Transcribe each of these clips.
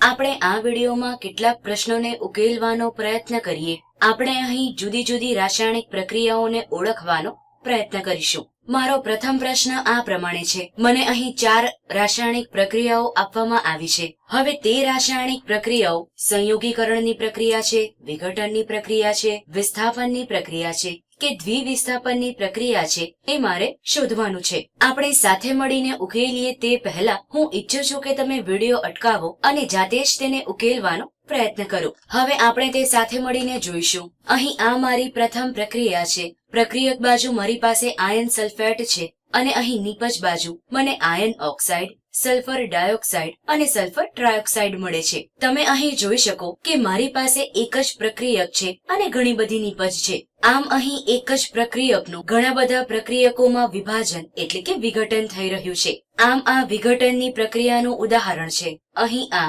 આપણે આ વિડીયોમાં કેટલાક પ્રશ્નોને ઉકેલવાનો પ્રયત્ન કરીએ. આપણે અહીં જુદી જુદી રાસાયણિક પ્રક્રિયાઓને ઓળખવાનો પ્રયત્ન કરીશું. મારો પ્રથમ પ્રશ્ન આ પ્રમાણે છે. મને અહીં ચાર રાસાયણિક પ્રક્રિયાઓ આપવામાં આવી છે. હવે તે રાસાયણિક પ્રક્રિયાઓ સંયોગીકરણની પ્રક્રિયા છે, વિઘટનની પ્રક્રિયા છે, વિસ્થાપનની પ્રક્રિયા છે. કે દ્વિવિસ્થાપનની પ્રક્રિયા છે એ મારે શોધવાનું છે. આપણે સાથે મળીને ઉકેલીએ તે પહેલા હું ઈચ્છું છું કે તમે વીડિયો અટકાવો અને જાતે જ તેને ઉકેલવાનો પ્રયત્ન કરો. હવે આપણે તે સાથે મળીને જોઈશું. અહીં આ મારી પ્રથમ પ્રક્રિયા છે. પ્રક્રિયક બાજુ મારી પાસે આયન સલ્ફેટ છે અને અહીં નીપજ બાજુ મને આયન ઓક્સાઇડ સલ્ફર ડાયોક્સાઇડ અને સલ્ફર ટ્રાયોક્સાઇડ મળે છે. તમે અહીં જોઈ શકો કે મારી પાસે એક જ પ્રક્રિયક છે અને ઘણી બધી નીપજ છે. આમ અહીં એક જ પ્રક્રિયકનું ઘણા બધા પ્રક્રિયકોમાં વિભાજન એટલે કે વિઘટન થઈ રહ્યું છે. આમ આ વિઘટનની પ્રક્રિયાનું ઉદાહરણ છે. અહીં આ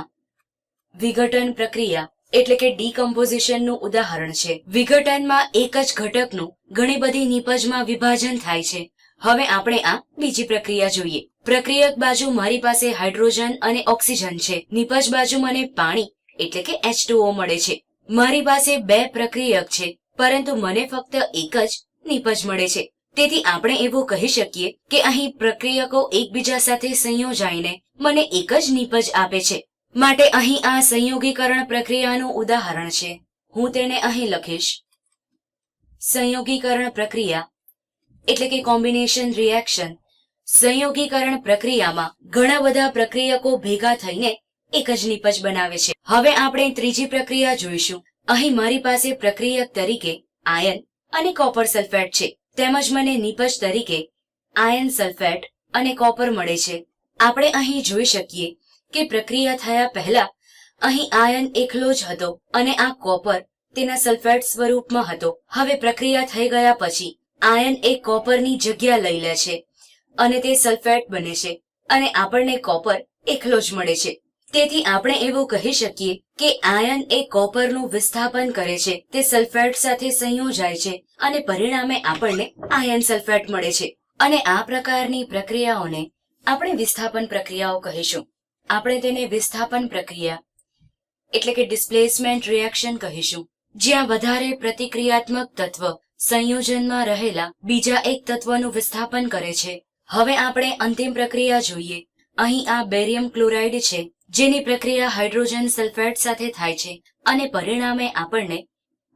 વિઘટન પ્રક્રિયા એટલે કે ડીકમ્પોઝિશનનું ઉદાહરણ છે. વિઘટનમાં એક જ ઘટકનું ઘણી બધી નીપજમાં વિભાજન થાય છે. હવે આપણે આ બીજી પ્રક્રિયા જોઈએ. પ્રક્રિયક બાજુ મારી પાસે હાઇડ્રોજન અને ઓક્સિજન છે. નીપજ બાજુ મને પાણી, એટલે કે એચ મળે છે. મારી પાસે બે પ્રક્રિયક છે, પરંતુ મને ફક્ત એક જ નિપજ મળે છે. તેથી આપણે એવું કહી શકીએ કે અહીં પ્રક્રિયકો એકબીજા સાથે સંયોજાઈને મને એક જ નિપજ આપે છે. માટે અહીં આ સંયોગીકરણ પ્રક્રિયાનું ઉદાહરણ છે. હું તેને અહીં લખીશ. સંયોગીકરણ પ્રક્રિયા એટલે કે કોમ્બિનેશન રિએક્શન સંયોગીકરણ પ્રક્રિયામાં ઘણા બધા પ્રક્રિયકો ભેગા થઈને એક જ નીપજ બનાવે છે. હવે આપણે ત્રીજી પ્રક્રિયા જોઈશું. અહીં મારી પાસે પ્રક્રિયક તરીકે આયન અને કોપર સલ્ફેટ છે. તેમજ મને નીપજ તરીકે આયન સલ્ફેટ અને કોપર મળે છે. આપણે અહીં જોઈ શકીએ કે પ્રક્રિયા થયા પહેલા અહીં આયન એકલો જ હતો અને આ કોપર તેના સલ્ફેટ સ્વરૂપમાં હતો. હવે પ્રક્રિયા થઈ ગયા પછી આયન એ કોપરની જગ્યા લઈ લે છે અને તે સલ્ફેટ બને છે અને આપણને કોપર એકલો જ મળે છે. તેથી આપણે એવું કહી શકીએ કે આયન એ કોપરનું વિસ્થાપન કરે છે. તે સલ્ફેટ સાથે સંયોજાય છે અને પરિણામે આપણને આયન સલ્ફેટ મળે છે. અને આ પ્રકારની પ્રક્રિયાઓને આપણે વિસ્થાપન પ્રક્રિયાઓ કહીશું. આપણે તેને વિસ્થાપન પ્રક્રિયા એટલે કે ડિસ્પ્લેસમેન્ટ રિએક્શન કહીશું. જ્યાં વધારે પ્રતિક્રિયાત્મક તત્વ સંયોજનમાં રહેલા બીજા એક તત્વનું વિસ્થાપન કરે છે. હવે આપણે અંતિમ પ્રક્રિયા જોઈએ. અહીં આ બેરિયમ ક્લોરાઇડ છે, જેની પ્રક્રિયા હાઇડ્રોજન સલ્ફેટ સાથે થાય છે અને પરિણામે આપણને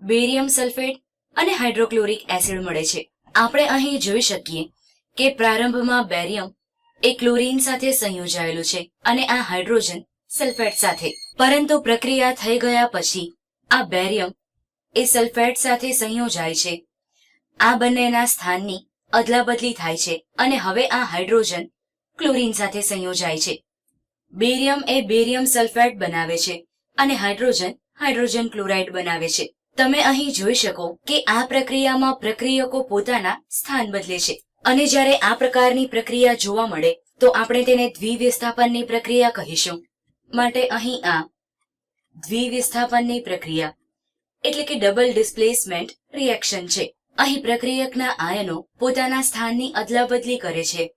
બેરિયમ સલ્ફેટ અને હાઇડ્રોક્લોરિક એસિડ મળે છે. આપણે અહીં જોઈ શકીએ કે પ્રારંભમાં બેરિયમ એ ક્લોરીન સાથે સંયોજાયેલું છે અને આ હાઇડ્રોજન સલ્ફેટ સાથે. પરંતુ પ્રક્રિયા થઈ ગયા પછી આ બેરિયમ એ સલ્ફેટ સાથે સંયોજાય છે. આ બંનેના સ્થાનની અદલાબદલી થાય છે અને હવે આ હાઇડ્રોજન ક્લોરીન સાથે સંયોજાય છે. બેરિયમ એ બેરિયમ સલ્ફેટ બનાવે છે અને હાઇડ્રોજન હાઇડ્રોજન ક્લોરાઇડ બનાવે છે. તમે અહીં જોઈ શકો કે આ પ્રક્રિયામાં પ્રક્રિયકો પોતાના સ્થાન બદલે છે અને જ્યારે આ પ્રકારની પ્રક્રિયા જોવા મળે તો આપણે તેને દ્વિવિસ્થાપનની પ્રક્રિયા કહીશું. માટે અહીં આ દ્વિવિસ્થાપનની પ્રક્રિયા એટલે કે ડબલ ડિસ્પ્લેસમેન્ટ રિએક્શન છે. અહીં પ્રક્રિયકના આયનો પોતાના સ્થાનની અદલાબદલી કરે છે.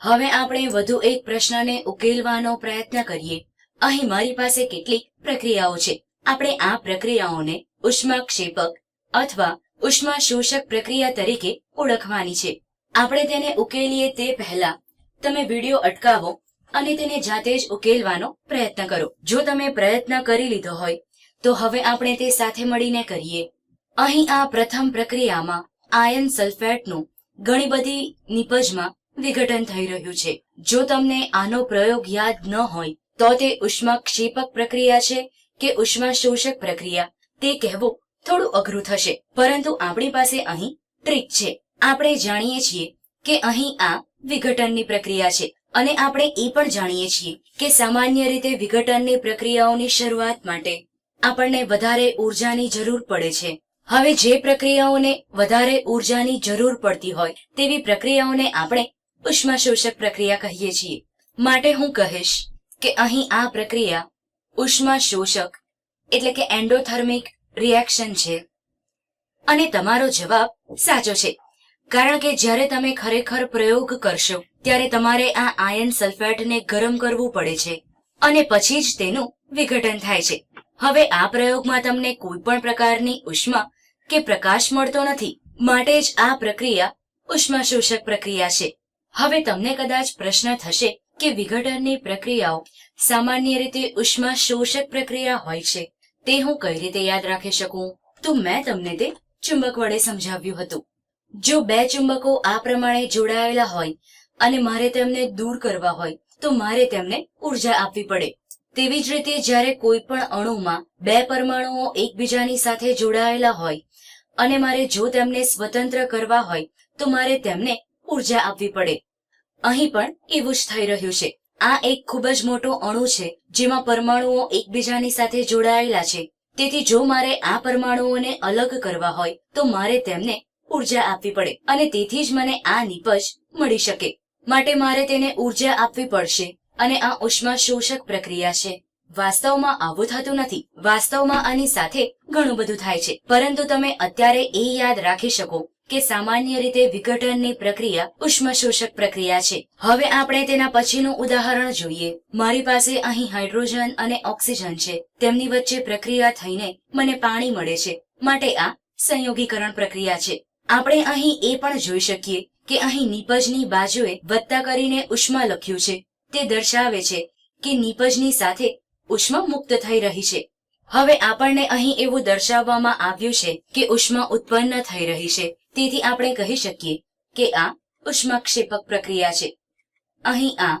હવે આપણે વધુ એક પ્રશ્નને ઉકેલવાનો પ્રયત્ન કરીએ. અહીં મારી પાસે કેટલીક પ્રક્રિયાઓ છે. આપણે આ પ્રક્રિયાઓને ઉષ્માક્ષેપક અથવા ઉષ્મા શોષક પ્રક્રિયા તરીકે ઓળખવાની છે. આપણે તેને ઉકેલીએ તે પહેલા તમે વીડિયો અટકાવો અને તેને જાતે જ ઉકેલવાનો પ્રયત્ન કરો. જો તમે પ્રયત્ન કરી લીધો હોય, તો હવે આપણે તે સાથે મળીને કરીએ. અહીં આ પ્રથમ પ્રક્રિયામાં આયન સલ્ફેટનું ઘણી બધી નિપજમાં વિઘટન થઈ રહ્યું છે. જો તમને આનો પ્રયોગ યાદ ન હોય, તો તે ઉષ્માક્ષેપક પ્રક્રિયા છે કે ઉષ્મા શોષક પ્રક્રિયા? તે કહેવું થોડું અઘરું થશે. પરંતુ આપણી પાસે અહીં ટ્રીક છે. આપણે જાણીએ છીએ કે અહીં આ વિઘટનની પ્રક્રિયા છે અને આપણે એ પણ જાણીએ છીએ કે સામાન્ય રીતે વિઘટનની પ્રક્રિયાઓની શરૂઆત માટે આપણને વધારે ઉર્જાની જરૂર પડે છે. હવે જે પ્રક્રિયાઓને વધારે ઉર્જાની જરૂર પડતી હોય, તેવી પ્રક્રિયાઓને આપણે ઉષ્મા શોષક પ્રક્રિયા કહીએ છીએ. માટે હું કહીશ કે અહીં આ પ્રક્રિયા ઉષ્મા શોષક એટલે કે એન્ડોથર્મિક રિએક્શન છે. અને તમારો જવાબ સાચો છે. કારણ કે જ્યારે તમે ખરેખર પ્રયોગ કરશો, ત્યારે તમારે આ આયન સલ્ફેટને ગરમ કરવું પડે છે અને પછી જ તેનું વિઘટન થાય છે. હવે આ પ્રયોગમાં તમને કોઈ પણ પ્રકારની ઉષ્મા કે પ્રકાશ મળતો નથી. માટે જ આ પ્રક્રિયા ઉષ્મા શોષક પ્રક્રિયા છે. હવે તમને કદાચ પ્રશ્ન થશે કે વિઘટનની પ્રક્રિયાઓ સામાન્ય રીતે ઉષ્મા શોષક પ્રક્રિયા હોય છે. તે હું કઈ રીતે યાદ રાખી શકું? તો મેં તમને તે ચુંબક વડે સમજાવ્યું હતું. જો બે ચુંબકો આ પ્રમાણે જોડાયેલા હોય અને મારે તેમને દૂર કરવા હોય, તો મારે તેમને ઊર્જા આપવી પડે. તેવી જ રીતે જ્યારે કોઈ પણ અણુમાં બે પરમાણુઓ એકબીજાની સાથે જોડાયેલા હોય અને મારે જો તેમને સ્વતંત્ર કરવા હોય, તો મારે તેમને ઊર્જા આપવી પડે. અહીં પણ એવું જ થઈ રહ્યું છે. આ એક ખૂબ જ મોટો અણુ છે, જેમાં પરમાણુઓ એકબીજાની સાથે જોડાયેલા છે. તેથી જો મારે આ પરમાણુઓને અલગ કરવા હોય, તો મારે તેમને ઊર્જા આપવી પડે અને તેથી જ મને આ નીપજ મળી શકે. માટે મારે તેને ઊર્જા આપવી પડશે. અને આ ઉષ્મા શોષક પ્રક્રિયા છે. વાસ્તવમાં આવું થતું નથી. વાસ્તવમાં આની સાથે ઘણું બધું થાય છે. પરંતુ તમે અત્યારે એ યાદ રાખી શકો કે સામાન્ય રીતે વિઘટનની પ્રક્રિયા ઉષ્મા શોષક પ્રક્રિયા છે. હવે આપણે તેના પછીનું ઉદાહરણ જોઈએ. મારી પાસે અહીં હાઇડ્રોજન અને ઓક્સિજન છે. તેમની વચ્ચે પ્રક્રિયા થઈને મને પાણી મળે છે. માટે આ સંયોગીકરણ પ્રક્રિયા છે. આપણે અહીં એ પણ જોઈ શકીએ કે અહીં નીપજની બાજુએ વત્તા કરીને ઉષ્મા લખ્યું છે. તે દર્શાવે છે કે નીપજની સાથે ઉષ્મા મુક્ત થઈ રહી છે. હવે આપણને અહીં એવું દર્શાવવામાં આવ્યું છે કે ઉષ્મા ઉત્પન્ન થઈ રહી છે. તેથી આપણે કહી શકીએ કે આ ઉષ્માક્ષેપક પ્રક્રિયા છે. અહીં આ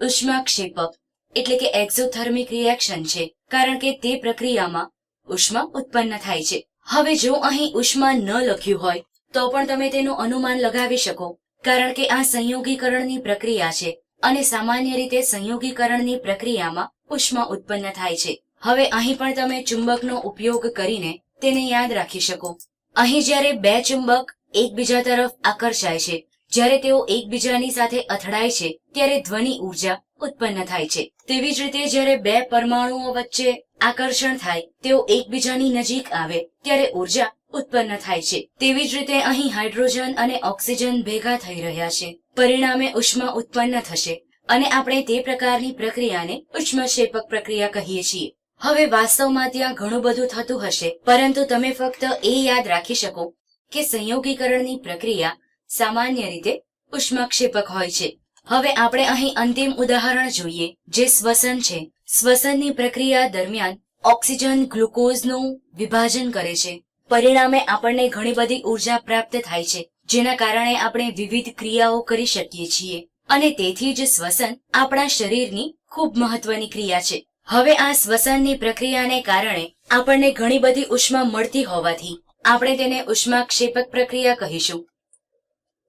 ઉષ્માક્ષેપક એટલે કે એક્ઝોથર્મિક રિએક્શન છે, કારણ કે તે પ્રક્રિયામાં ઉષ્મા ઉત્પન્ન થાય છે. હવે જો અહીં ઉષ્મા ન લખ્યું હોય, તો પણ તમે તેનું અનુમાન લગાવી શકો, કારણ કે આ સંયોગીકરણની પ્રક્રિયા છે. અને સામાન્ય રીતે સંયોગીકરણની પ્રક્રિયામાં ઉષ્મા ઉત્પન્ન થાય છે. હવે અહીં પણ તમે ચુંબકનો ઉપયોગ કરીને તેને યાદ રાખી શકો. અહીં જ્યારે બે ચુંબક એકબીજા તરફ આકર્ષાય છે, જ્યારે તેઓ એકબીજાની સાથે અથડાય છે, ત્યારે ધ્વનિ ઊર્જા ઉત્પન્ન થાય છે. તેવી જ રીતે જ્યારે બે પરમાણુઓ વચ્ચે આકર્ષણ થાય, તેઓ એકબીજાની નજીક આવે, ત્યારે ઊર્જા ઉત્પન્ન થાય છે. તેવી જ રીતે અહીં હાઇડ્રોજન અને ઓક્સિજન ભેગા થઈ રહ્યા છે. પરિણામે ઉષ્મા ઉત્પન્ન થશે અને આપણે તે પ્રકારની પ્રક્રિયાને ઉષ્માક્ષેપક પ્રક્રિયા કહીએ છીએ. હવે વાસ્તવમાં ત્યાં ઘણું બધું થતું હશે, પરંતુ તમે ફક્ત એ યાદ રાખી શકો કે સંયોગીકરણની પ્રક્રિયા સામાન્ય રીતે ઉષ્માક્ષેપક હોય છે. હવે આપણે અહીં અંતિમ ઉદાહરણ જોઈએ, જે શ્વસન છે. શ્વસનની પ્રક્રિયા દરમિયાન ઓક્સિજન ગ્લુકોઝનું વિભાજન કરે છે. પરિણામે આપણને ઘણી બધી ઊર્જા પ્રાપ્ત થાય છે, જેના કારણે આપણે વિવિધ ક્રિયાઓ કરી શકીએ છીએ. અને તેથી જ શ્વસન આપણા શરીરની ખૂબ મહત્વની ક્રિયા છે. હવે આ શ્વસનની પ્રક્રિયાને કારણે આપણને ઘણી બધી ઉષ્મા મળતી હોવાથી આપણે તેને ઉષ્માક્ષેપક પ્રક્રિયા કહીશું.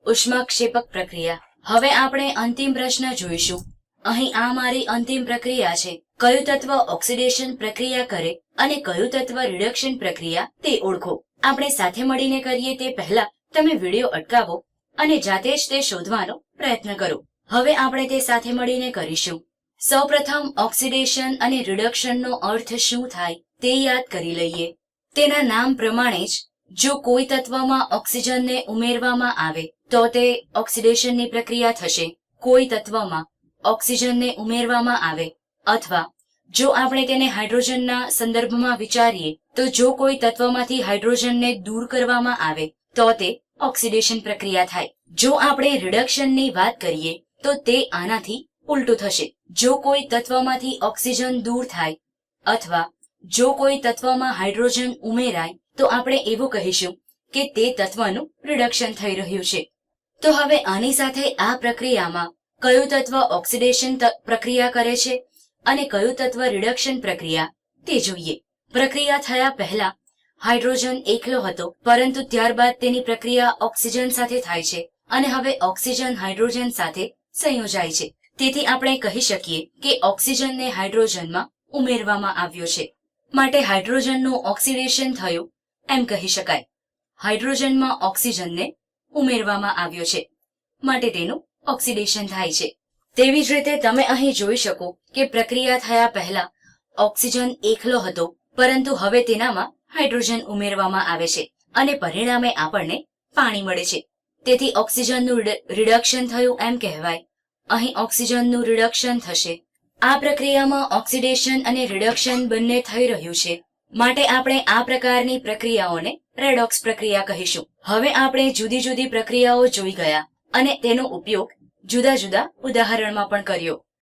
ઉષ્માક્ષેપક પ્રક્રિયા. હવે આપણે અંતિમ પ્રશ્ન જોઈશું. અહીં આ મારી અંતિમ પ્રક્રિયા છે. કયું તત્વ ઓક્સિડેશન પ્રક્રિયા કરે અને કયું તત્વ રિડક્શન પ્રક્રિયા તે ઓળખો. આપણે સાથે મળીને કરીએ તે પહેલા તમે વીડિયો અટકાવો અને જાતે જ તે શોધવાનો પ્રયત્ન કરો. હવે આપણે તે સાથે મળીને કરીશું. સૌપ્રથમ ઓક્સિડેશન અને રિડક્શનનો અર્થ શું થાય તે યાદ કરી લઈએ. તેના નામ પ્રમાણે જ જો કોઈ તત્વમાં ઓક્સિજનને ઉમેરવામાં આવે, તો તે ઓક્સિડેશનની પ્રક્રિયા થશે. કોઈ તત્વમાં ઓક્સિજનને ઉમેરવામાં આવે અથવા જો આપણે તેને હાઇડ્રોજનના સંદર્ભમાં વિચારીએ, તો જો કોઈ તત્વમાંથી હાઇડ્રોજનને દૂર કરવામાં આવે, તો તે ઓક્સિડેશન પ્રક્રિયા થાય. જો આપણે રિડક્શનની વાત કરીએ, તો તે આનાથી ઉલટું થશે. જો કોઈ તત્વમાંથી ઓક્સિજન દૂર થાય, અથવા જો કોઈ તત્વમાં હાઇડ્રોજન ઉમેરાય, તો આપણે એવું કહીશું કે તે તત્વનું રિડક્શન થઈ રહ્યું છે. તો હવે આની સાથે આ પ્રક્રિયામાં કયું તત્વ ઓક્સિડેશન પ્રક્રિયા કરે છે? અને કયું તત્વ રિડક્શન પ્રક્રિયા? તે જોઈએ. પ્રક્રિયા થયા પહેલા હાઇડ્રોજન એકલો હતો, પરંતુ ત્યારબાદ તેની પ્રક્રિયા ઓક્સિજન સાથે થાય છે અને હવે ઓક્સિજન હાઇડ્રોજન સાથે સંયોજાય છે. તેથી આપણે કહી શકીએ કે ઓક્સિજનને હાઇડ્રોજનમાં ઉમેરવામાં આવ્યો છે. માટે હાઇડ્રોજનનું ઓક્સિડેશન થયું એમ કહી શકાય. હાઇડ્રોજનમાં ઓક્સિજનને ઉમેરવામાં આવ્યો છે. માટે તેનું ઓક્સિડેશન થાય છે. તેવી જ રીતે તમે અહીં જોઈ શકો કે પ્રક્રિયા થયા પહેલા ઓક્સિજન એકલો હતો, પરંતુ હવે તેનામાં હાઇડ્રોજન ઉમેરવામાં આવે છે અને પરિણામે આપણને પાણી મળે છે. તેથી ઓક્સિજનનું રિડક્શન થયું એમ કહેવાય. અહીં ઓક્સિજનનું રિડક્શન થશે. આ પ્રક્રિયામાં ઓક્સિડેશન અને રિડક્શન બંને થઈ રહ્યું છે. માટે આપણે આ પ્રકારની પ્રક્રિયાઓને રેડોક્સ પ્રક્રિયા કહીશું. હવે આપણે જુદી જુદી પ્રક્રિયાઓ જોઈ ગયા અને તેનો ઉપયોગ જુદા જુદા ઉદાહરણમાં પણ કર્યો.